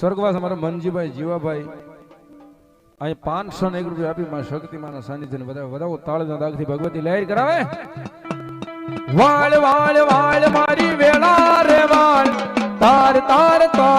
સ્વર્ગવાસ અમારા મનજીભાઈ જીવાભાઈ અહીં પાંચસો ને એક રૂપિયા આપી માં શક્તિ માના સાનિધ્ય બધા વધાવો તાળના દાગથી ભગવતી લહેર કરાવે વાળ વાળ વાળ મારી વેળા રે વાળ તાર તાર તાર મારી પે